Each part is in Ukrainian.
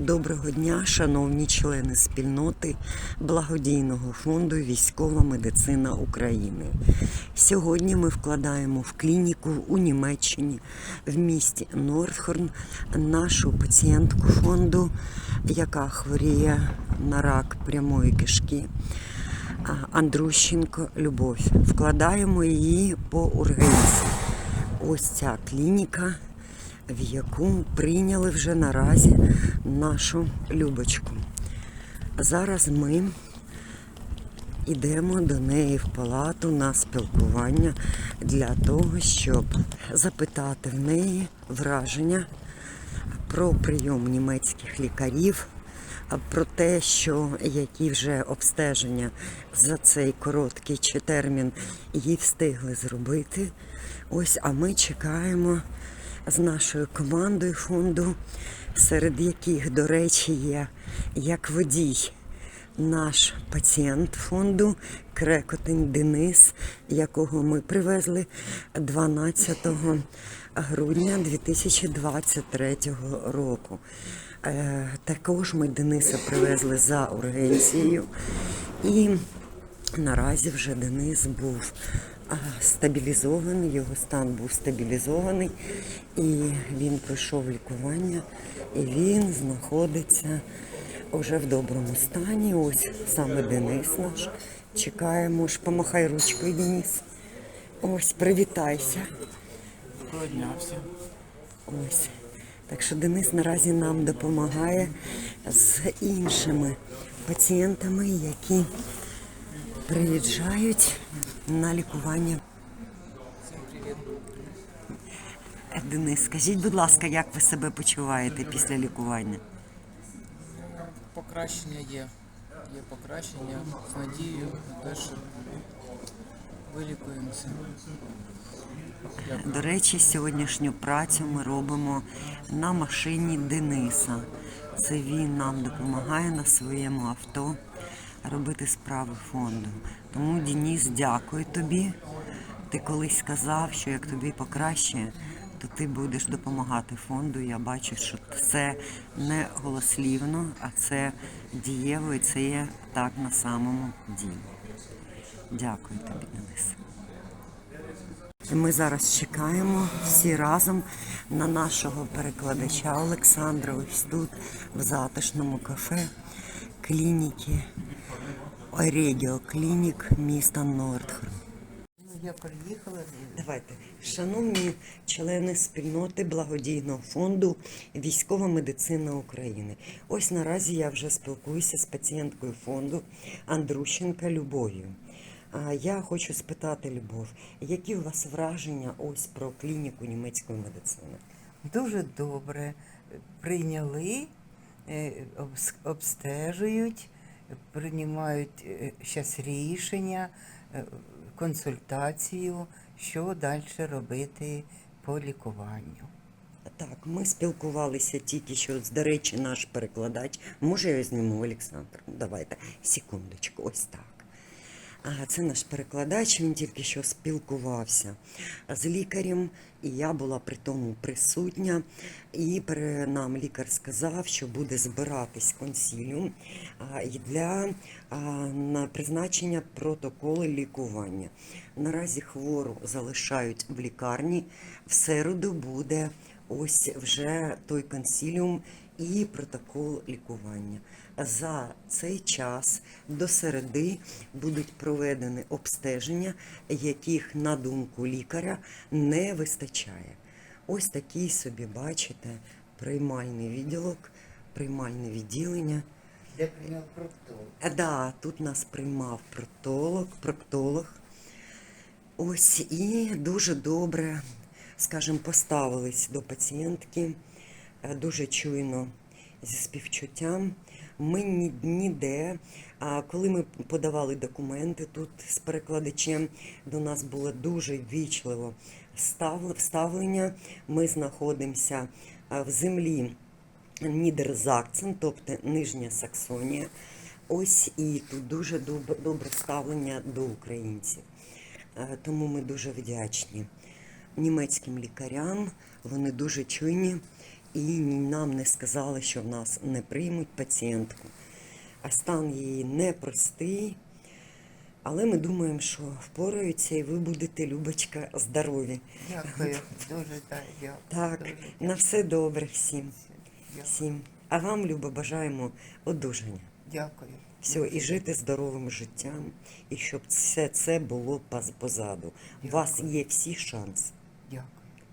Доброго дня, шановні члени спільноти благодійного фонду Військова медицина України. Сьогодні ми вкладаємо в клініку у Німеччині в місті Нордхорн нашу пацієнтку фонду, яка хворіє на рак прямої кишки. Андрущенко Любов. Вкладаємо її по ургенці. Ось ця клініка в яку прийняли вже наразі нашу Любочку. Зараз ми йдемо до неї в палату на спілкування для того, щоб запитати в неї враження про прийом німецьких лікарів, про те, що які вже обстеження за цей короткий термін їй встигли зробити. Ось, а ми чекаємо з нашою командою фонду, серед яких, до речі, є як водій наш пацієнт фонду Крекотень Денис, якого ми привезли 12 грудня 2023 року. Е, Також ми Дениса привезли за ургенцією. І наразі вже Денис був стабілізований, його стан був стабілізований, і він пройшов лікування, і він знаходиться вже в доброму стані. Ось саме Денис наш. Чекаємо ж, помахай ручкою, Денис. Ось, привітайся. Доброго дня всім. Ось. Так що Денис наразі нам допомагає з іншими пацієнтами, які приїжджають на лікування. Денис, скажіть, будь ласка, як ви себе почуваєте після лікування? Покращення є. Є покращення з надією на те, що вилікуємося. До речі, сьогоднішню працю ми робимо на машині Дениса. Це він нам допомагає на своєму авто робити справи фонду. Тому, Денис, дякую тобі. Ти колись сказав, що як тобі покращає, то ти будеш допомагати фонду. Я бачу, що це не голослівно, а це дієво і це є так на самому ділі. Дякую тобі, Денис. Ми зараз чекаємо всі разом на нашого перекладача Олександра. Ось тут, в затишному кафе клініки Орегіо Клінік міста Нордхорн. Ну, я приїхала. Давайте, шановні члени спільноти благодійного фонду Військова медицина України. Ось наразі я вже спілкуюся з пацієнткою фонду Андрущенка Любов'ю. А Я хочу спитати, Любов, які у вас враження ось про клініку німецької медицини? Дуже добре прийняли, обстежують, приймають зараз рішення, е, консультацію, що далі робити по лікуванню. Так, ми спілкувалися тільки що, до речі, наш перекладач. Може, я зніму Олександр? Давайте, секундочку, ось так. Це наш перекладач, він тільки що спілкувався з лікарем, і я була при тому присутня. І нам лікар сказав, що буде збиратись консіліум для призначення протоколу лікування. Наразі хвору залишають в лікарні. В середу буде ось вже той консіліум і протокол лікування. За цей час до середи будуть проведені обстеження, яких, на думку лікаря, не вистачає. Ось такий собі, бачите, приймальний відділок, приймальне відділення. Де прийняв проктол? А, Да, тут нас приймав проктолог, проктолог. Ось і дуже добре, скажімо, поставились до пацієнтки, е, дуже чуйно зі співчуттям. Ми ні- ніде, а коли ми подавали документи тут з перекладачем, до нас було дуже ввічливо ставлення. Ми знаходимося в землі Нідерзакцен, тобто Нижня Саксонія. Ось і тут дуже добре, добре ставлення до українців. Е, Тому ми дуже вдячні німецьким лікарям. Вони дуже чуйні і нам не сказали, що в нас не приймуть пацієнтку. А стан її непростий. Але ми думаємо, що впораються і ви будете, Любочка, здорові. Дякую, дуже так, дякую. Так, дуже на все добре всім. дякую. всім. А вам, Люба, бажаємо одужання. Дякую. Все, і жити здоровим життям, і щоб все це було поз- позаду. У вас є всі шанси. Дякую.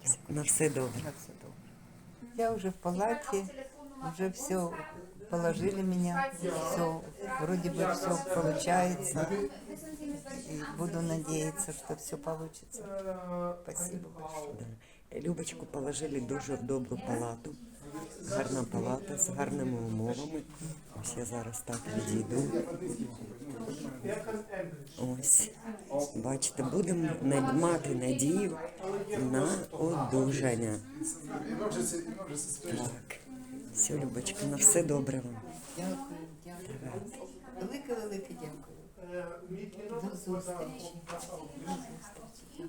Дякую. На все добре. Я уже в палате, уже все положили меня, все, вроде бы все получается. И буду надеяться, что все получится. Спасибо большое. Да. Любочку положили дуже в добру палату. Гарна палата з гарними умовами. Ось я зараз так відійду. Ось. Бачите, будемо мати надію на одужання. Так. Все, Любочка, на все добре вам. Дякую, дякую. Велике, велике дякую. Зустрічі. До зустрічі.